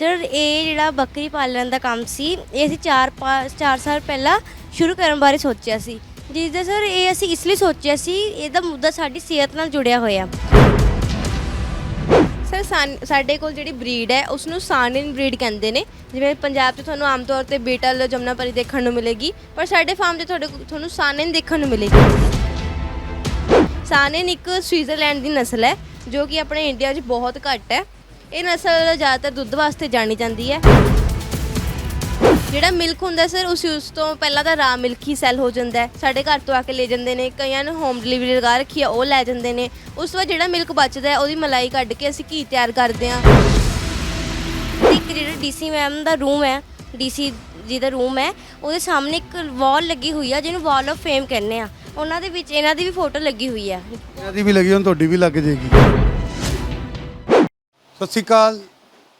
Sir ਇਹ ਜਿਹੜਾ ਬੱਕਰੀ ਪਾਲਣ ਦਾ ਕੰਮ ਸੀ, ਇਹ ਅਸੀਂ 4 4 ਸਾਲ ਪਹਿਲਾਂ ਸ਼ੁਰੂ ਕਰਨ ਬਾਰੇ ਸੋਚਿਆ ਸੀ। ਜਿਸ ਦਾ ਸਰ, ਇਹ ਅਸੀਂ ਇਸ ਲਈ ਸੋਚਿਆ ਸੀ, ਇਹਦਾ ਮੁੱਦਾ ਸਾਡੀ ਸਿਹਤ ਨਾਲ ਜੁੜਿਆ ਹੋਇਆ। ਸਰ ਸਾਡੇ ਕੋਲ ਜਿਹੜੀ ਬਰੀਡ ਹੈ ਉਸ ਨੂੰ ਸਾਨਿਨ ਬਰੀਡ ਕਹਿੰਦੇ ਨੇ। ਜਿਵੇਂ ਪੰਜਾਬ 'ਚ ਤੁਹਾਨੂੰ ਆਮ ਤੌਰ ਤੇ ਬੀਟਲ ਜਮਨਾਪਰੀ ਦੇਖਣ ਨੂੰ ਮਿਲੇਗੀ, ਪਰ ਸਾਡੇ ਫਾਰਮ 'ਚ ਤੁਹਾਡੇ ਕੋਲ- ਤੁਹਾਨੂੰ ਸਾਨਿਨ ਦੇਖਣ ਨੂੰ ਮਿਲੇਗੀ। ਸਾਨਿਨ ਇੱਕ ਸਵਿਟਜ਼ਰਲੈਂਡ ਦੀ ਨਸਲ ਹੈ, ਜੋ ਕਿ ਆਪਣੇ ਇੰਡੀਆ 'ਚ ਬਹੁਤ ਘੱਟ ਹੈ। ਇਹ ਨਸਲ ਜ਼ਿਆਦਾਤਰ ਦੁੱਧ ਵਾਸਤੇ ਜਾਣੀ ਜਾਂਦੀ ਹੈ। ਜਿਹੜਾ ਮਿਲਕ ਹੁੰਦਾ ਸਰ, ਉਸ ਉਸ ਤੋਂ ਪਹਿਲਾਂ ਤਾਂ ਰਾ ਮਿਲਕ ਹੀ ਸੈੱਲ ਹੋ ਜਾਂਦਾ ਹੈ। ਸਾਡੇ ਘਰ ਤੋਂ ਆ ਕੇ ਲੈ ਜਾਂਦੇ ਨੇ, ਕਈਆਂ ਨੂੰ ਹੋਮ ਡਿਲੀਵਰੀ ਲਗਾ ਰੱਖੀ ਆ, ਉਹ ਲੈ ਜਾਂਦੇ ਨੇ। ਉਸ ਤੋਂ ਬਾਅਦ ਜਿਹੜਾ ਮਿਲਕ ਬਚਦਾ ਹੈ, ਉਹਦੀ ਮਲਾਈ ਕੱਢ ਕੇ ਅਸੀਂ ਘੀ ਤਿਆਰ ਕਰਦੇ ਹਾਂ। ਇੱਕ ਜਿਹੜਾ ਡੀਸੀ ਮੈਮ ਦਾ ਰੂਮ ਹੈ ਡੀਸੀ ਜੀ ਦਾ ਰੂਮ ਹੈ, ਉਹਦੇ ਸਾਹਮਣੇ ਇੱਕ ਵਾਲ ਲੱਗੀ ਹੋਈ ਆ, ਜਿਹਨੂੰ ਵਾਲ ਆਫ ਫੇਮ ਕਹਿੰਦੇ ਆ। ਉਹਨਾਂ ਦੇ ਵਿੱਚ ਇਹਨਾਂ ਦੀ ਵੀ ਫੋਟੋ ਲੱਗੀ ਹੋਈ ਆ। ਇਹਨਾਂ ਦੀ ਵੀ ਲੱਗੀ, ਹੁਣ ਤੁਹਾਡੀ ਵੀ ਲੱਗ ਜਾਏਗੀ। ਸਤਿ ਸ਼੍ਰੀ ਅਕਾਲ।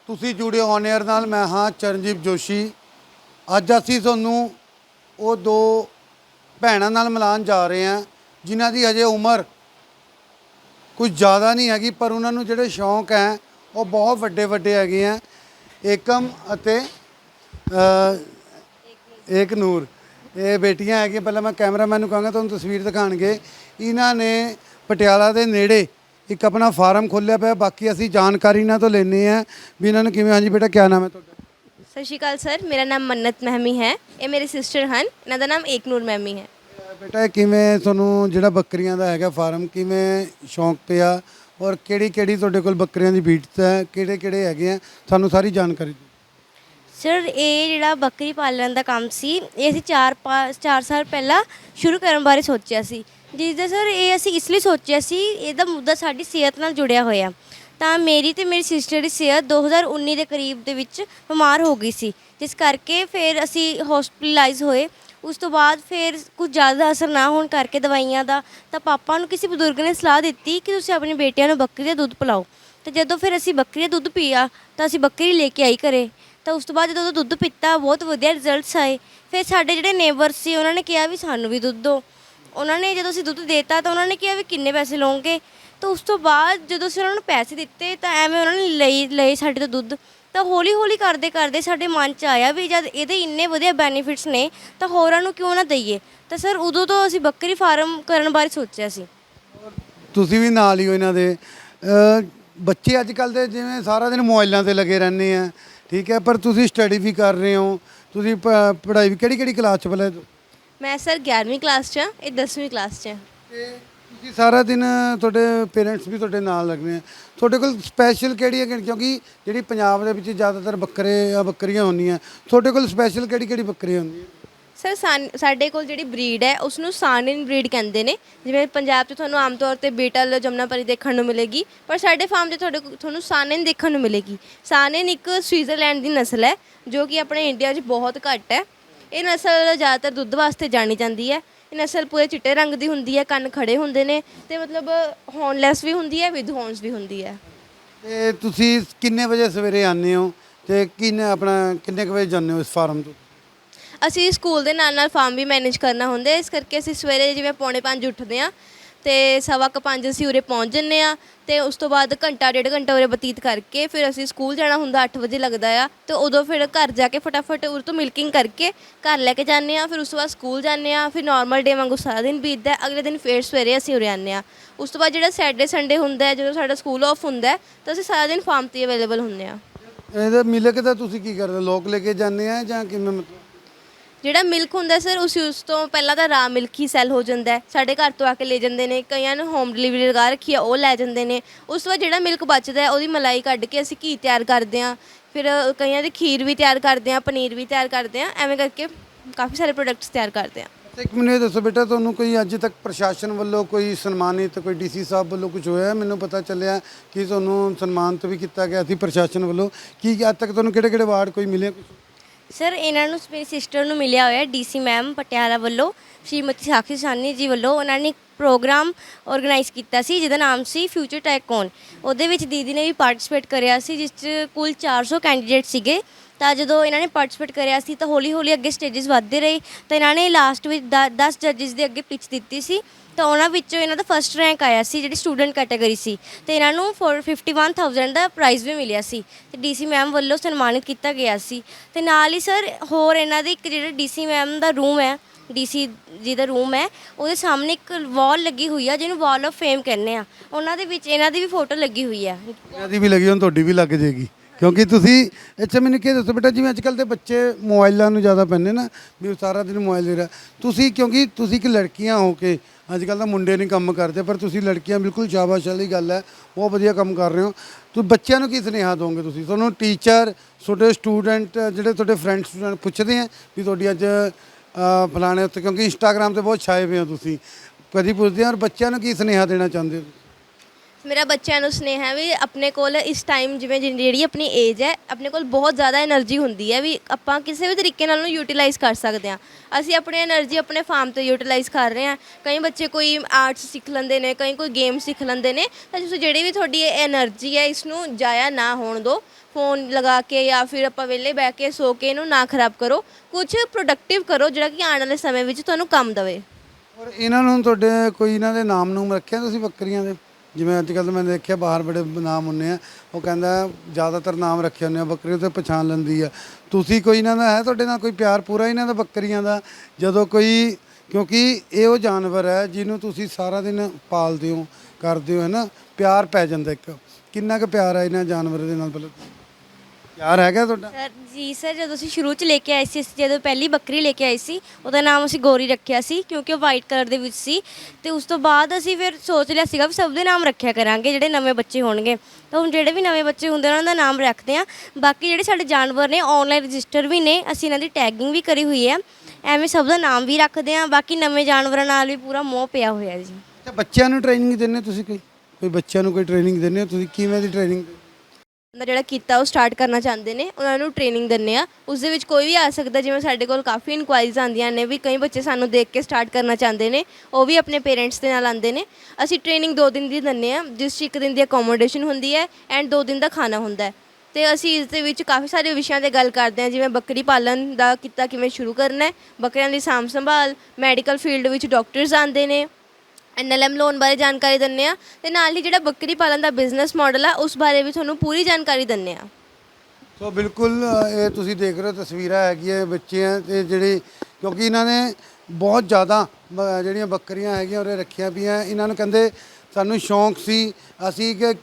ਤੁਸੀਂ ਜੁੜੇ ਔਨ 에ਅਰ ਨਾਲ ਮੈਂ ਹਾਂ ਚਰਨਜੀਤ ਜੋਸ਼ੀ। ਅੱਜ ਅਸੀਂ ਤੁਹਾਨੂੰ ਉਹ ਦੋ ਭੈਣਾਂ ਨਾਲ ਮਿਲਾਨ ਜਾ ਰਹੇ ਹਾਂ ਜਿਨ੍ਹਾਂ ਦੀ ਅਜੇ ਉਮਰ ਕੁਝ ਜ਼ਿਆਦਾ ਨਹੀਂ ਹੈਗੀ ਪਰ ਉਹਨਾਂ ਨੂੰ ਜਿਹੜੇ ਸ਼ੌਂਕ ਹੈ ਉਹ ਬਹੁਤ ਵੱਡੇ ਵੱਡੇ ਹੈਗੇ ਆ ਏਕਮ ਅਤੇ ਅ, ਏਕ ਨੂਰ ਇਹ ਬੇਟੀਆਂ ਹੈਗੀਆਂ ਪਹਿਲਾਂ ਮੈਂ ਕੈਮਰਾਮੈਨ ਨੂੰ ਕਹਾਂਗਾ ਤੁਹਾਨੂੰ ਤਸਵੀਰ ਦਿਖਾਣਗੇ। ਇਹਨਾਂ ਨੇ ਪਟਿਆਲਾ ਦੇ ਨੇੜੇ ਇੱਕ ਆਪਣਾ ਫਾਰਮ ਖੋਲ੍ਹਿਆ ਪਿਆ ਬਾਕੀ ਅਸੀਂ ਜਾਣਕਾਰੀ ਇਹਨਾਂ ਤੋਂ ਲੈਣੇ ਆ ਵੀ ਇਹਨਾਂ ਨੂੰ ਕਿਵੇਂ ਹਾਂਜੀ ਬੇਟਾ ਕੀ ਨਾਮ ਹੈ ਤੁਹਾਡਾ? ਸਤਿ ਸ਼੍ਰੀ ਅਕਾਲ ਸਰ ਮੇਰਾ ਨਾਮ ਮੰਨਤ ਮਹਿਮੀ ਹੈ। ਇਹ ਮੇਰੇ ਸਿਸਟਰ ਹਨ ਇਹਨਾਂ ਦਾ ਨਾਮ ਏਕਨੂਰ ਮਹਿਮੀ ਹੈ। ਬੇਟਾ ਇਹ ਕਿਵੇਂ ਤੁਹਾਨੂੰ ਜਿਹੜਾ ਬੱਕਰੀਆਂ ਦਾ ਹੈਗਾ ਫਾਰਮ ਕਿਵੇਂ ਸ਼ੌਂਕ ਪਿਆ ਔਰ ਕਿਹੜੀ ਕਿਹੜੀ ਤੁਹਾਡੇ ਕੋਲ ਬੱਕਰੀਆਂ ਦੀ ਬੀਟਸ ਹੈ ਕਿਹੜੇ ਕਿਹੜੇ ਹੈਗੇ ਆ ਸਾਨੂੰ ਸਾਰੀ ਜਾਣਕਾਰੀ ਦਿਓ। ਸਰ ਇਹ ਜਿਹੜਾ ਬੱਕਰੀ ਪਾਲਣ ਦਾ ਕੰਮ ਸੀ ਇਹ ਅਸੀਂ 4 4 ਸਾਲ ਪਹਿਲਾਂ ਸ਼ੁਰੂ ਕਰਨ ਬਾਰੇ ਸੋਚਿਆ ਸੀ। ਜਿਸ ਦਾ ਸਰ, ਇਹ ਅਸੀਂ ਇਸ ਲਈ ਸੋਚਿਆ ਸੀ, ਇਹਦਾ ਮੁੱਦਾ ਸਾਡੀ ਸਿਹਤ ਨਾਲ ਜੁੜਿਆ ਹੋਇਆ। ਤਾਂ ਮੇਰੀ ਤੇ ਮੇਰੀ ਸਿਸਟਰ ਦੀ ਸਿਹਤ 2019 ਦੇ ਕਰੀਬ ਦੇ ਵਿੱਚ ਬਿਮਾਰ ਹੋ ਗਈ ਸੀ। ਜਿਸ ਕਰਕੇ ਫਿਰ ਅਸੀਂ ਹਸਪੀਟਲਾਈਜ਼ ਹੋਏ। ਉਸ ਤੋਂ ਬਾਅਦ ਫਿਰ ਕੁਝ ਜ਼ਿਆਦਾ ਅਸਰ ਨਾ ਹੋਣ ਕਰਕੇ ਦਵਾਈਆਂ ਦਾ, ਤਾਂ ਪਾਪਾ ਨੂੰ ਕਿਸੇ ਬਜ਼ੁਰਗ ਨੇ ਸਲਾਹ ਦਿੱਤੀ ਕਿ ਤੁਸੀਂ ਆਪਣੇ ਬੇਟਿਆਂ ਨੂੰ ਬੱਕਰੀ ਦਾ ਦੁੱਧ ਪਿਲਾਓ। ਤੇ ਜਦੋਂ ਫਿਰ ਅਸੀਂ ਬੱਕਰੀ ਦਾ ਦੁੱਧ ਪੀਆ, ਤਾਂ ਅਸੀਂ ਬੱਕਰੀ ਲੈ ਕੇ ਆਈ ਘਰੇ। ਤਾਂ ਉਸ ਤੋਂ ਬਾਅਦ ਜਦੋਂ ਦੁੱਧ ਪੀਤਾ, ਬਹੁਤ ਵਧੀਆ ਰਿਜ਼ਲਟਸ ਆਏ। ਫਿਰ ਸਾਡੇ ਜਿਹੜੇ ਨੇਬਰ ਸੀ, ਉਹਨਾਂ ਨੇ ਕਿਹਾ ਵੀ ਸਾਨੂੰ ਵੀ ਦੁੱਧ ਦਿਓ। ਉਹਨਾਂ ਨੇ ਜਦੋਂ ਅਸੀਂ ਦੁੱਧ ਦੇਤਾ ਤਾਂ ਉਹਨਾਂ ਨੇ ਕਿਹਾ ਵੀ ਕਿੰਨੇ ਪੈਸੇ ਲਓਗੇ? ਤਾਂ ਉਸ ਤੋਂ ਬਾਅਦ ਜਦੋਂ ਅਸੀਂ ਉਹਨਾਂ ਨੂੰ ਪੈਸੇ ਦਿੱਤੇ ਤਾਂ ਐਵੇਂ ਉਹਨਾਂ ਨੇ ਲਈ ਲਏ ਸਾਡੇ ਤੋਂ ਦੁੱਧ। ਤਾਂ ਹੌਲੀ ਹੌਲੀ ਕਰਦੇ ਕਰਦੇ ਸਾਡੇ ਮਨ 'ਚ ਆਇਆ ਵੀ ਜਦ ਇਹਦੇ ਇੰਨੇ ਵਧੀਆ ਬੈਨੀਫਿਟਸ ਨੇ ਤਾਂ ਹੋਰਾਂ ਨੂੰ ਕਿਉਂ ਨਾ ਦਈਏ? ਤਾਂ ਸਰ ਉਦੋਂ ਤੋਂ ਅਸੀਂ ਬੱਕਰੀ ਫਾਰਮ ਕਰਨ ਬਾਰੇ ਸੋਚਿਆ ਸੀ। ਤੁਸੀਂ ਵੀ ਨਾਲ ਹੀ ਹੋ ਇਹਨਾਂ ਦੇ। ਅ, ਬੱਚੇ ਅੱਜ ਕੱਲ ਦੇ ਜਿਵੇਂ ਸਾਰਾ ਦਿਨ ਮੋਬਾਈਲਾਂ ਤੇ ਲੱਗੇ ਰਹਿੰਦੇ ਆ ਠੀਕ ਹੈ ਪਰ ਤੁਸੀਂ ਸਟੱਡੀ ਵੀ ਕਰ ਰਹੇ ਹੋ ਤੁਸੀਂ ਪ- ਪੜ੍ਹਾਈ ਵੀ ਕਿਹੜੀ ਕਿਹੜੀ ਕਲਾਸ ਚ ਪਹਿਲੇ ਮੈਂ ਸਰ 11ਵੀਂ ਕਲਾਸ 'ਚ ਹਾਂ ਇਹ 10ਵੀਂ ਕਲਾਸ 'ਚ ਹਾਂ। ਤੇ ਤੁਸੀਂ ਸਾਰਾ ਦਿਨ ਤੁਹਾਡੇ ਪੇਰੈਂਟਸ ਵੀ ਤੁਹਾਡੇ ਨਾਲ ਲੱਗਦੇ ਆ। ਤੁਹਾਡੇ ਕੋਲ ਸਪੈਸ਼ਲ ਕਿਹੜੀ ਹੈ ਕਿਉਂਕਿ ਜਿਹੜੀ ਪੰਜਾਬ ਦੇ ਵਿੱਚ ਜ਼ਿਆਦਾਤਰ ਬੱਕਰੇ ਆ ਬੱਕਰੀਆਂ ਹੁੰਦੀਆਂ ਤੁਹਾਡੇ ਕੋਲ ਸਪੈਸ਼ਲ ਕਿਹੜੀ ਕਿਹੜੀ ਬੱਕਰੀਆਂ ਹੁੰਦੀਆਂ? ਸਰ ਸਾਡੇ ਕੋਲ ਜਿਹੜੀ ਬਰੀਡ ਹੈ ਉਸ ਨੂੰ ਸਾਨਿਨ ਬਰੀਡ ਕਹਿੰਦੇ ਨੇ। ਜਿਵੇਂ ਪੰਜਾਬ 'ਚ ਤੁਹਾਨੂੰ ਆਮ ਤੌਰ ਤੇ ਬੀਟਲ ਜਮਨਾਪਰੀ ਦੇਖਣ ਨੂੰ ਮਿਲੇਗੀ ਪਰ ਸਾਡੇ ਫਾਰਮ 'ਚ ਤੁਹਾਡੇ ਕੋਲ- ਤੁਹਾਨੂੰ ਸਾਨਿਨ ਦੇਖਣ ਨੂੰ ਮਿਲੇਗੀ। ਸਾਨਿਨ ਇੱਕ ਸਵਿਟਜ਼ਰਲੈਂਡ ਦੀ ਨਸਲ ਹੈ ਜੋ ਕਿ ਆਪਣੇ ਇੰਡੀਆ 'ਚ ਬਹੁਤ ਘੱਟ ਹੈ। ਇਹ ਨਸਲ ਜ਼ਿਆਦਾਤਰ ਦੁੱਧ ਵਾਸਤੇ ਜਾਣੀ ਜਾਂਦੀ ਹੈ। ਇਹ ਨਸਲ ਪੂਰੇ ਚਿੱਟੇ ਰੰਗ ਦੀ ਹੁੰਦੀ ਹੈ ਕੰਨ ਖੜੇ ਹੁੰਦੇ ਨੇ ਤੇ ਮਤਲਬ ਹੌਰਨਲੈਸ ਵੀ ਹੁੰਦੀ ਹੈ ਵਿਦ ਹੌਰਨਸ ਵੀ ਹੁੰਦੀ ਹੈ। ਤੇ ਤੁਸੀਂ ਕਿੰਨੇ ਵਜੇ ਸਵੇਰੇ ਆਉਂਦੇ ਹੋ ਤੇ ਕਿੰਨੇ ਆਪਣਾ ਕਿੰਨੇ ਕੁ ਵਜੇ ਜਾਂਦੇ ਹੋ ਇਸ ਫਾਰਮ ਤੋਂ? ਅਸੀਂ ਸਕੂਲ ਦੇ ਨਾਲ ਨਾਲ ਫਾਰਮ ਵੀ ਮੈਨੇਜ ਕਰਨਾ ਹੁੰਦਾ ਹੈ, ਇਸ ਕਰਕੇ ਅਸੀਂ ਸਵੇਰੇ ਜਿਵੇਂ ਪੌਣੇ 5 ਉੱਠਦੇ ਆ ਤੇ ਸਵਾ ਕੁ ਪੰਜ ਅਸੀਂ ਉਰੇ ਪਹੁੰਚ ਜੰਨੇ ਆ ਤੇ ਉਸ ਤੋਂ ਬਾਅਦ ਘੰਟਾ ਡੇਢ ਘੰਟਾ ਉਰੇ ਬਤੀਤ ਕਰਕੇ ਫਿਰ ਅਸੀਂ ਸਕੂਲ ਜਾਣਾ ਹੁੰਦਾ 8 ਵਜੇ ਲੱਗਦਾ ਆ ਤੇ ਉਦੋਂ ਫਿਰ ਘਰ ਜਾ ਕੇ ਫਟਾਫਟ ਉਰੇ ਤੋਂ ਮਿਲਕਿੰਗ ਕਰਕੇ ਘਰ ਲੈ ਕੇ ਜਾਂਦੇ ਆ ਫਿਰ ਉਸ ਤੋਂ ਬਾਅਦ ਸਕੂਲ ਜਾਂਦੇ ਆ ਫਿਰ ਨਾਰਮਲ ਡੇ ਵਾਂਗੂ ਸਾਰਾ ਦਿਨ ਬੀਤਦਾ ਹੈ। ਅਗਲੇ ਦਿਨ ਫੇਰ ਸਵੇਰੇ ਅਸੀਂ ਉਰੇ ਆਉਂਦੇ ਆ ਉਸ ਤੋਂ ਬਾਅਦ ਜਿਹੜਾ ਸੈਟਰਡੇ ਸੰਡੇ ਹੁੰਦਾ ਹੈ ਜਦੋਂ ਸਾਡਾ ਸਕੂਲ ਆਫ ਹੁੰਦਾ ਹੈ, ਤਾਂ ਅਸੀਂ ਸਾਰਾ ਦਿਨ ਫਾਰਮ ਤੇ ਅਵੇਲੇਬਲ ਹੁੰਦੇ ਆ ਇਹਦੇ ਮਿਲਕ ਦਾ ਤੁਸੀਂ ਕੀ ਕਰਦੇ ਹੋ? ਲੋਕ ਲੈ ਕੇ ਜਾਂਦੇ ਆ ਜਾਂ ਕਿਵੇਂ ਮਤਲਬ ਜਿਹੜਾ ਮਿਲਕ ਹੁੰਦਾ ਸਰ ਉਸ ਉਸ ਤੋਂ ਪਹਿਲਾਂ ਤਾਂ ਰਾ ਮਿਲਕ ਹੀ ਸੈੱਲ ਹੋ ਜਾਂਦਾ ਹੈ। ਸਾਡੇ ਘਰ ਤੋਂ ਆ ਕੇ ਲੈ ਜਾਂਦੇ ਨੇ, ਕਈਆਂ ਨੂੰ ਹੋਮ ਡਿਲੀਵਰੀ ਲਗਾ ਰੱਖੀ ਆ, ਉਹ ਲੈ ਜਾਂਦੇ ਨੇ। ਉਸ ਤੋਂ ਬਾਅਦ ਜਿਹੜਾ ਮਿਲਕ ਬਚਦਾ ਹੈ, ਉਹਦੀ ਮਲਾਈ ਕੱਢ ਕੇ ਅਸੀਂ ਘੀ ਤਿਆਰ ਕਰਦੇ ਹਾਂ। ਫਿਰ ਕਈਆਂ ਦੀ ਖੀਰ ਵੀ ਤਿਆਰ ਕਰਦੇ ਹਾਂ, ਪਨੀਰ ਵੀ ਤਿਆਰ ਕਰਦੇ ਹਾਂ, ਐਵੇਂ ਕਰਕੇ ਕਾਫੀ ਸਾਰੇ ਪ੍ਰੋਡਕਟਸ ਤਿਆਰ ਕਰਦੇ ਹਾਂ। ਤੇ ਇੱਕ ਮੈਨੂੰ ਇਹ ਦੱਸੋ ਬੇਟਾ, ਤੁਹਾਨੂੰ ਕੋਈ ਅੱਜ ਤੱਕ ਪ੍ਰਸ਼ਾਸਨ ਵੱਲੋਂ ਕੋਈ ਸਨਮਾਨਿਤ, ਕੋਈ ਡੀਸੀ ਸਾਹਿਬ ਵੱਲੋਂ ਕੁਝ ਹੋਇਆ? ਮੈਨੂੰ ਪਤਾ ਚੱਲਿਆ ਕਿ ਤੁਹਾਨੂੰ ਸਨਮਾਨਿਤ ਵੀ ਕੀਤਾ ਗਿਆ ਸੀ ਪ੍ਰਸ਼ਾਸਨ ਵੱਲੋਂ। ਕੀ ਅੱਜ ਤੱਕ ਤੁਹਾਨੂੰ ਕਿਹੜੇ ਕਿਹੜੇ ਅਵਾਰਡ ਕੋਈ ਮਿਲੇ? ਕੁਝ ਸਰ, ਇਹਨਾਂ ਨੂੰ ਮੇਰੀ ਸਿਸਟਰ ਨੂੰ ਮਿਲਿਆ ਹੋਇਆ ਡੀਸੀ ਮੈਮ ਪਟਿਆਲਾ ਵੱਲੋਂ, ਸ਼੍ਰੀਮਤੀ ਸਾਖੀ ਸਾਨੀ ਜੀ ਵੱਲੋਂ, ਉਹਨਾਂ ਨੇ ਪ੍ਰੋਗਰਾਮ ਆਰਗੇਨਾਈਜ਼ ਕੀਤਾ ਸੀ, ਜਿਹਦਾ ਨਾਮ ਸੀ ਫਿਊਚਰ ਟੈਕੋਨ ਉਹਦੇ ਵਿੱਚ ਦੀਦੀ ਨੇ ਵੀ ਪਾਰਟਿਸਿਪੇਟ ਕਰਿਆ ਸੀ, ਜਿਸ 'ਚ ਕੁੱਲ 400 ਕੈਂਡੀਡੇਟ ਸੀਗੇ। ਤਾਂ ਜਦੋਂ ਇਹਨਾਂ ਨੇ ਪਾਰਟਿਸਿਪੇਟ ਕਰਿਆ ਸੀ, ਤਾਂ ਹੌਲੀ ਹੌਲੀ ਅੱਗੇ ਸਟੇजेस ਵੱਧਦੇ ਰਹੇ। ਤਾਂ ਇਹਨਾਂ ਨੇ ਲਾਸਟ ਵਿੱਚ 10 ਜੱਜਸ ਦੇ ਅੱਗੇ ਪਿਚ ਦਿੱਤੀ ਸੀ। ਤਾਂ ਉਹਨਾਂ ਵਿੱਚੋਂ ਇਹਨਾਂ ਦਾ ਫਰਸਟ ਰੈਂਕ ਆਇਆ ਸੀ, ਜਿਹੜੀ ਸਟੂਡੈਂਟ ਕੈਟਾਗਰੀ ਸੀ। ਤੇ ਇਹਨਾਂ ਨੂੰ ਫੋਰ 51000 ਦਾ ਪ੍ਰਾਈਜ਼ ਵੀ ਮਿਲਿਆ ਸੀ। ਤੇ ਡੀਸੀ ਮੈਮ ਵੱਲੋਂ ਸਨਮਾਨਿਤ ਕੀਤਾ ਗਿਆ ਸੀ। ਤੇ ਨਾਲ ਹੀ ਸਰ ਹੋਰ ਇਹਨਾਂ ਦੇ ਇੱਕ ਜਿਹੜਾ ਡੀਸੀ ਮੈਮ ਦਾ ਰੂਮ ਹੈ ਡੀਸੀ ਜੀ ਦਾ ਰੂਮ ਹੈ, ਉਹਦੇ ਸਾਹਮਣੇ ਇੱਕ ਵਾਲ ਲੱਗੀ ਹੋਈ ਆ, ਜਿਹਨੂੰ ਵਾਲ ਆਫ ਫੇਮ ਕਹਿੰਦੇ ਆ। ਉਹਨਾਂ ਦੇ ਵਿੱਚ ਇਹਨਾਂ ਦੀ ਵੀ ਫੋਟੋ ਲੱਗੀ ਹੋਈ ਆ। ਇਹਨਾਂ ਦੀ ਵੀ ਲੱਗੀ, ਹੁਣ ਤੁਹਾਡੀ ਵੀ ਲੱਗ ਜਾਏਗੀ। ਕਿਉਂਕਿ ਤੁਸੀਂ, ਅੱਛਾ, ਮੈਨੂੰ ਕੀ ਦੱਸੋ ਬੇਟਾ, ਜਿਵੇਂ ਅੱਜ ਕੱਲ ਦੇ ਬੱਚੇ ਮੋਬਾਈਲਾਂ ਨੂੰ ਜ਼ਿਆਦਾ ਪੈਂਦੇ ਨਾ, ਵੀ ਉਹ ਸਾਰਾ ਦਿਨ ਮੋਬਾਈਲ ਦੇ ਰਿਹਾ। ਤੁਸੀਂ ਕਿਉਂਕਿ ਤੁਸੀਂ ਇੱਕ ਲੜਕੀਆਂ ਹੋ ਕੇ ਅੱਜ ਕੱਲ ਤਾਂ ਮੁੰਡੇ ਨਹੀਂ ਕੰਮ ਕਰਦੇ, ਪਰ ਤੁਸੀਂ ਲੜਕੀਆਂ ਬਿਲਕੁਲ ਸ਼ਾਬਾਸ਼ ਵਾਲੀ ਗੱਲ ਹੈ, ਬਹੁਤ ਵਧੀਆ ਕੰਮ ਕਰ ਰਹੇ ਹੋ। ਤੁਸੀਂ ਬੱਚਿਆਂ ਨੂੰ ਕੀ ਸੁਨੇਹਾ ਦੋਗੇ ਤੁਸੀਂ? ਤੁਹਾਨੂੰ ਟੀਚਰ ਤੁਹਾਡੇ ਸਟੂਡੈਂਟ ਜਿਹੜੇ ਤੁਹਾਡੇ ਫਰੈਂਡ ਸਟੂਡੈਂਟ ਪੁੱਛਦੇ ਆ ਵੀ ਤੁਹਾਡੀ ਅੱਜ ਫਲਾਣੇ ਉੱਤੇ, ਕਿਉਂਕਿ ਇੰਸਟਾਗ੍ਰam ਤੇ ਬਹੁਤ ਛਾਏ ਹੋਏ ਹੋ ਤੁਸੀਂ। ਕਦੀ ਪੁੱਛਦੇ ਆ, ਔਰ ਬੱਚਿਆਂ ਨੂੰ ਕੀ ਸੁਨੇਹਾ ਦੇਣਾ ਚਾਹੁੰਦੇ ਹੋ? ਮੇਰਾ ਬੱਚਿਆਂ ਨੂੰ ਸਨੇਹ ਹੈ ਵੀ ਆਪਣੇ ਕੋਲ ਇਸ ਟਾਈਮ ਜਿਵੇਂ ਜਿ- ਜਿਹੜੀ ਆਪਣੀ ਏਜ ਹੈ, ਆਪਣੇ ਕੋਲ ਬਹੁਤ ਜ਼ਿਆਦਾ એનર્ਜੀ ਹੁੰਦੀ ਹੈ ਵੀ ਆਪਾਂ ਕਿਸੇ ਵੀ ਤਰੀਕੇ ਨਾਲ ਉਹਨੂੰ ਯੂਟਿਲਾਈਜ਼ ਕਰ ਸਕਦੇ ਹਾਂ। ਅਸੀਂ ਆਪਣੀ એનર્ਜੀ ਆਪਣੇ ਫਾਰਮ ਤੇ ਯੂਟਿਲਾਈਜ਼ ਕਰ ਰਹੇ ਹਾਂ। ਕਈ ਬੱਚੇ ਕੋਈ ਆਰਟਸ ਸਿੱਖ ਲੈਂਦੇ ਨੇ, ਕਈ ਕੋਈ ਗੇਮ ਸਿੱਖ ਲੈਂਦੇ ਨੇ, ਤਾਂ ਤੁਸੀਂ ਜਿਹੜੀ ਵੀ ਤੁਹਾਡੀ ਇਹ એનર્ਜੀ ਹੈ ਇਸ ਨੂੰ ਜਾਇਆ ਨਾ ਹੋਣ ਦਿਓ। ਫੋਨ ਲਗਾ ਕੇ ਜਾਂ ਫਿਰ ਆਪਾਂ ਵਿਹਲੇ ਬਹਿ ਕੇ ਸੋ ਕੇ ਇਹਨੂੰ ਨਾ ਖਰਾਬ ਕਰੋ। ਕੁਝ ਪ੍ਰੋਡਕਟਿਵ ਕਰੋ, ਜਿਹੜਾ ਕਿ ਆਉਣ ਵਾਲੇ ਸਮੇਂ ਵਿੱਚ ਤੁਹਾਨੂੰ ਕੰਮ ਦਵੇ। ਔਰ ਇਹਨਾਂ ਨੂੰ ਤੁਹਾਡੇ, ਕੋਈ ਇਹਨਾਂ ਦੇ ਨਾਮ ਨੂੰ ਰੱਖਿਆ ਤੁਸੀਂ ਬੱਕਰੀਆਂ ਦੇ? ਜਿਵੇਂ ਅੱਜ ਕੱਲ੍ਹ ਮੈਂ ਦੇਖਿਆ ਬਾਹਰ ਬੜੇ ਨਾਮ ਹੁੰਨੇ ਆ, ਉਹ ਕਹਿੰਦਾ ਜ਼ਿਆਦਾਤਰ ਨਾਮ ਰੱਖੇ ਹੁੰਦੇ ਆ ਬੱਕਰੀ ਤੇ ਪਛਾਣ ਲੈਂਦੀ ਆ। ਤੁਸੀਂ ਕੋਈ ਇਹਨਾਂ ਦਾ, ਹੈ ਤੁਹਾਡੇ ਨਾਲ ਕੋਈ ਪਿਆਰ ਪੂਰਾ ਇਹਨਾਂ ਦਾ ਬੱਕਰੀਆਂ ਦਾ? ਜਦੋਂ ਕੋਈ, ਕਿਉਂਕਿ ਇਹ ਉਹ ਜਾਨਵਰ ਹੈ ਜਿਹਨੂੰ ਤੁਸੀਂ ਸਾਰਾ ਦਿਨ ਪਾਲਦੇ ਹੋ, ਕਰਦੇ ਹੋ, ਹੈ ਨਾ? ਪਿਆਰ ਪੈ ਜਾਂਦਾ ਇੱਕ। ਕਿੰਨਾ ਕੁ ਪਿਆਰ ਹੈ ਇਹਨਾਂ ਜਾਨਵਰ ਦੇ ਨਾਲ? ਪਹਿਲਾਂ ਪਿਆਰ ਹੈਗਾ ਤੁਹਾਡਾ? ਸਰ ਜੀ ਸਰ ਜਦੋਂ ਅਸੀਂ ਸ਼ੁਰੂ ਚ ਲੈ ਕੇ ਆਏ ਸੀ ਅਸੀਂ ਜਦੋਂ ਪਹਿਲੀ ਬੱਕਰੀ ਲੈ ਕੇ ਆਏ ਸੀ ਉਹਦਾ ਨਾਮ ਅਸੀਂ ਗੋਰੀ ਰੱਖਿਆ ਸੀ ਕਿਉਂਕਿ ਉਹ ਵਾਈਟ ਕਲਰ ਦੇ ਵਿੱਚ ਸੀ। ਤੇ ਉਸ ਤੋਂ ਬਾਅਦ ਅਸੀਂ ਫਿਰ ਸੋਚ ਲਿਆ ਸੀਗਾ ਵੀ ਸਭ ਦੇ ਨਾਮ ਰੱਖਿਆ ਕਰਾਂਗੇ ਜਿਹੜੇ ਨਵੇਂ ਬੱਚੇ ਹੋਣਗੇ। ਤਾਂ ਹੁਣ ਜਿਹੜੇ ਵੀ ਨਵੇਂ ਬੱਚੇ ਹੁੰਦੇ ਉਹਨਾਂ ਦਾ ਨਾਮ ਰੱਖਦੇ ਆ ਬਾਕੀ ਜਿਹੜੇ ਸਾਡੇ ਜਾਨਵਰ ਨੇ ਆਨਲਾਈਨ ਰਜਿਸਟਰ ਵੀ ਨੇ ਅਸੀਂ ਇਹਨਾਂ ਦੀ ਟੈਗਿੰਗ ਵੀ ਕਰੀ ਹੋਈ ਹੈ। ਐਵੇਂ ਸਭ ਦਾ ਨਾਮ ਵੀ ਰੱਖਦੇ ਆ ਬਾਕੀ ਨਵੇਂ ਜਾਨਵਰਾਂ ਨਾਲ ਵੀ ਪੂਰਾ ਮੋਹ ਪਿਆ ਹੋਇਆ ਜੀ। ਅੱਛਾ ਬੱਚਿਆਂ ਨੂੰ ਟ੍ਰੇਨਿੰਗ ਦਿੰਦੇ ਹੋ ਤੁਸੀਂ ਕੋਈ? ਕੋਈ ਬੱਚਿਆਂ ਨੂੰ ਕੋਈ ਟ੍ਰੇਨਿੰਗ ਦਿੰਦੇ ਹੋ ਤੁਸੀਂ? ਕਿਵੇਂ ਦੀ ਟ੍ਰੇਨਿੰਗ ਦਾ ਜਿਹੜਾ ਕੀਤਾ, ਉਹ ਸਟਾਰਟ ਕਰਨਾ ਚਾਹੁੰਦੇ ਨੇ, ਉਹਨਾਂ ਨੂੰ ਟ੍ਰੇਨਿੰਗ ਦਿੰਨੇ ਆ ਉਸ ਦੇ ਵਿੱਚ ਕੋਈ ਵੀ ਆ ਸਕਦਾ, ਜਿਵੇਂ ਸਾਡੇ ਕੋਲ ਕਾਫੀ ਇਨਕੁਆਇਰੀਜ਼ ਆਉਂਦੀਆਂ ਨੇ ਵੀ ਕਈ ਬੱਚੇ ਸਾਨੂੰ ਦੇਖ ਕੇ ਸਟਾਰਟ ਕਰਨਾ ਚਾਹੁੰਦੇ ਨੇ, ਉਹ ਵੀ ਆਪਣੇ ਪੇਰੈਂਟਸ ਦੇ ਨਾਲ ਆਉਂਦੇ ਨੇ। ਅਸੀਂ ਟ੍ਰੇਨਿੰਗ 2 ਦਿਨ ਦੀ ਦਿੰਨੇ ਆ ਜਿਸ 'ਚ ਇੱਕ ਦਿਨ ਦੀ ਅਕੋਮੋਡੇਸ਼ਨ ਹੁੰਦੀ ਹੈ ਐਂਡ 2 ਦਿਨ ਦਾ ਖਾਣਾ ਹੁੰਦਾ ਹੈ। ਤੇ ਅਸੀਂ ਇਸ ਦੇ ਵਿੱਚ ਕਾਫੀ ਸਾਰੇ ਵਿਸ਼ਿਆਂ ਤੇ ਗੱਲ ਕਰਦੇ ਹਾਂ, ਜਿਵੇਂ ਬੱਕਰੀ ਪਾਲਣ ਦਾ ਕਿੱਤਾ ਕਿਵੇਂ ਸ਼ੁਰੂ ਕਰਨਾ ਹੈ, ਬੱਕਰੀਆਂ ਦੀ ਸਾਂਭ ਸੰਭਾਲ ਮੈਡੀਕਲ ਫੀਲਡ ਵਿੱਚ ਡਾਕਟਰਸ ਆਉਂਦੇ ਨੇ। ਐਨਐਲਐਮ ਲੋਨ ਬਾਰੇ ਜਾਣਕਾਰੀ ਦਿੰਨੇ ਆ ਤੇ ਨਾਲ ਹੀ ਜਿਹੜਾ ਬੱਕਰੀ ਪਾਲਣ ਦਾ ਬਿਜ਼ਨਸ ਮਾਡਲ ਆ, ਉਸ ਬਾਰੇ ਵੀ ਤੁਹਾਨੂੰ ਪੂਰੀ ਜਾਣਕਾਰੀ ਦਿੰਨੇ ਆ ਸੋ ਬਿਲਕੁਲ ਇਹ ਤੁਸੀਂ ਦੇਖ ਰਹੇ ਹੋ ਤਸਵੀਰਾਂ ਹੈਗੀਆਂ ਬੱਚਿਆਂ ਤੇ ਜਿਹੜੇ, ਕਿਉਂਕਿ ਇਹਨਾਂ ਨੇ ਬਹੁਤ ਜ਼ਿਆਦਾ ਜਿਹੜੀਆਂ ਬੱਕਰੀਆਂ ਹੈਗੀਆਂ ਉਰੇ ਰੱਖੀਆਂ ਪਈਆਂ। ਇਹਨਾਂ ਨੂੰ ਕਹਿੰਦੇ ਸਾਨੂੰ ਸ਼ੌਂਕ ਸੀ, ਅਸੀਂ ਕਿ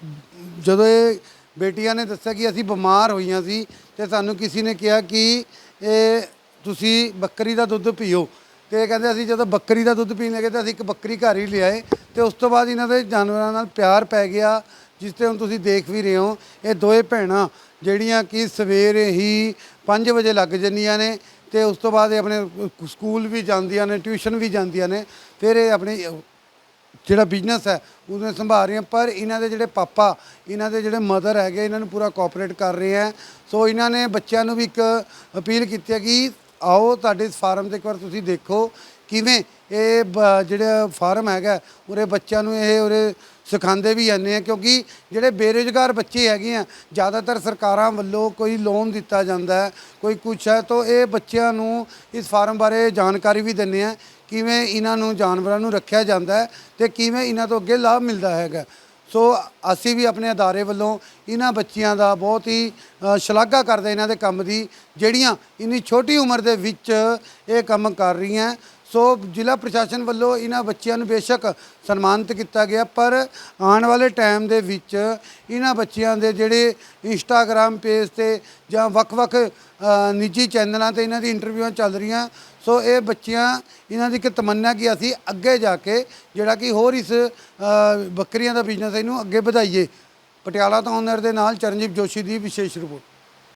ਜਦੋਂ ਇਹ ਬੇਟੀਆਂ ਨੇ ਦੱਸਿਆ ਕਿ ਅਸੀਂ ਬਿਮਾਰ ਹੋਈਆਂ ਸੀ ਤੇ ਸਾਨੂੰ ਕਿਸੇ ਨੇ ਕਿਹਾ ਕਿ ਇਹ ਤੁਸੀਂ ਬੱਕਰੀ ਦਾ ਦੁੱਧ ਪੀਓ। ਤੇ ਕਹਿੰਦੇ ਅਸੀਂ ਜਦੋਂ ਬੱਕਰੀ ਦਾ ਦੁੱਧ ਪੀਣ ਲੱਗੇ ਤਾਂ ਅਸੀਂ ਇੱਕ ਬੱਕਰੀ ਘਰ ਹੀ ਲਿਆਏ ਤੇ ਉਸ ਤੋਂ ਬਾਅਦ ਇਹਨਾਂ ਦੇ ਜਾਨਵਰਾਂ ਨਾਲ ਪਿਆਰ ਪੈ ਗਿਆ, ਜਿਸ ਤੇ ਹੁਣ ਤੁਸੀਂ ਦੇਖ ਵੀ ਰਹੇ ਹੋ, ਇਹ ਦੋਏ ਭੈਣਾਂ ਜਿਹੜੀਆਂ ਕਿ ਸਵੇਰੇ ਹੀ 5 ਵਜੇ ਲੱਗ ਜੰਨੀਆਂ ਨੇ ਤੇ ਉਸ ਤੋਂ ਬਾਅਦ ਇਹ ਆਪਣੇ ਸਕੂਲ ਵੀ ਜਾਂਦੀਆਂ ਨੇ, ਟਿਊਸ਼ਨ ਵੀ ਜਾਂਦੀਆਂ ਨੇ, ਫਿਰ ਇਹ ਆਪਣੀ ਜਿਹੜਾ ਬਿਜ਼ਨਸ ਹੈ ਉਹਨੂੰ ਸੰਭਾਲ ਰਹੀਆਂ, ਪਰ ਇਹਨਾਂ ਦੇ ਜਿਹੜੇ ਪਾਪਾ, ਇਹਨਾਂ ਦੇ ਜਿਹੜੇ ਮਦਰ ਹੈਗੇ, ਇਹਨਾਂ ਨੂੰ ਪੂਰਾ ਕੋਆਪਰੇਟ ਕਰ ਰਹੇ ਹੈ। ਸੋ ਇਹਨਾਂ ਨੇ ਬੱਚਿਆਂ ਨੂੰ ਵੀ ਇੱਕ ਅਪੀਲ ਕੀਤੀ ਹੈ ਕਿ ਆਓ ਤੁਹਾਡੇ ਇਸ ਫਾਰਮ ਤੇ ਇੱਕ ਵਾਰ ਤੁਸੀਂ ਦੇਖੋ ਕਿਵੇਂ ਇਹ ਬ- ਜਿਹੜਾ ਫਾਰਮ ਹੈਗਾ, ਉਰੇ ਬੱਚਿਆਂ ਨੂੰ ਇਹ ਉਰੇ ਸਿਖਾਉਂਦੇ ਵੀ ਜਾਂਦੇ ਆ, ਕਿਉਂਕਿ ਜਿਹੜੇ ਬੇਰੁਜ਼ਗਾਰ ਬੱਚੇ ਹੈਗੇ ਆ, ਜ਼ਿਆਦਾਤਰ ਸਰਕਾਰਾਂ ਵੱਲੋਂ ਕੋਈ ਲੋਨ ਦਿੱਤਾ ਜਾਂਦਾ ਹੈ, ਕੋਈ ਕੁਛ ਹੈ, ਤਾਂ ਇਹ ਬੱਚਿਆਂ ਨੂੰ ਇਸ ਫਾਰਮ ਬਾਰੇ ਜਾਣਕਾਰੀ ਵੀ ਦਿੰਦੇ ਆ, ਕਿਵੇਂ ਇਹਨਾਂ ਨੂੰ ਜਾਨਵਰਾਂ ਨੂੰ ਰੱਖਿਆ ਜਾਂਦਾ ਹੈ ਤੇ ਕਿਵੇਂ ਇਹਨਾਂ ਤੋਂ ਅੱਗੇ ਲਾਭ ਮਿਲਦਾ ਹੈਗਾ। ਸੋ ਅਸੀਂ ਵੀ ਆਪਣੇ ਅਦਾਰੇ ਵੱਲੋਂ ਇਹਨਾਂ ਬੱਚਿਆਂ ਦਾ ਬਹੁਤ ਹੀ ਅ, ਸ਼ਲਾਘਾ ਕਰਦੇ ਇਹਨਾਂ ਦੇ ਕੰਮ ਦੀ ਜਿਹੜੀਆਂ ਇੰਨੀ ਛੋਟੀ ਉਮਰ ਦੇ ਵਿੱਚ ਇਹ ਕੰਮ ਕਰ ਰਹੀਆਂ। ਸੋ ਜ਼ਿਲ੍ਹਾ ਪ੍ਰਸ਼ਾਸਨ ਵੱਲੋਂ ਇਹਨਾਂ ਬੱਚਿਆਂ ਨੂੰ ਬੇਸ਼ੱਕ ਸਨਮਾਨਿਤ ਕੀਤਾ ਗਿਆ ਪਰ ਆਉਣ ਵਾਲੇ ਟਾਈਮ ਦੇ ਵਿੱਚ ਇਹਨਾਂ ਬੱਚਿਆਂ ਦੇ ਜਿਹੜੇ ਇੰਸਟਾਗ੍ਰam ਪੇਜ ਤੇ ਜਾਂ ਵੱਖ-ਵੱਖ ਅ, ਨਿੱਜੀ ਚੈਨਲਾਂ ਤੇ ਇਹਨਾਂ ਦੀ ਇੰਟਰਵਿਊਆਂ ਚੱਲ ਰਹੀਆਂ। ਸੋ ਇਹ ਬੱਚਿਆਂ, ਇਹਨਾਂ ਦੀ ਇੱਕ ਤਮੰਨਾ ਕਿ ਅਸੀਂ ਅੱਗੇ ਜਾ ਕੇ ਜਿਹੜਾ ਕਿ ਹੋਰ ਇਸ ਬੱਕਰੀਆਂ ਦਾ ਬਿਜ਼ਨਸ ਇਹਨੂੰ ਅੱਗੇ ਵਧਾਈਏ। ਪਟਿਆਲਾ ਤੋਂ ਓਨਰ ਦੇ ਨਾਲ ਚਰਨਜੀਤ ਜੋਸ਼ੀ ਦੀ ਵਿਸ਼ੇਸ਼ ਰਿਪੋਰਟ।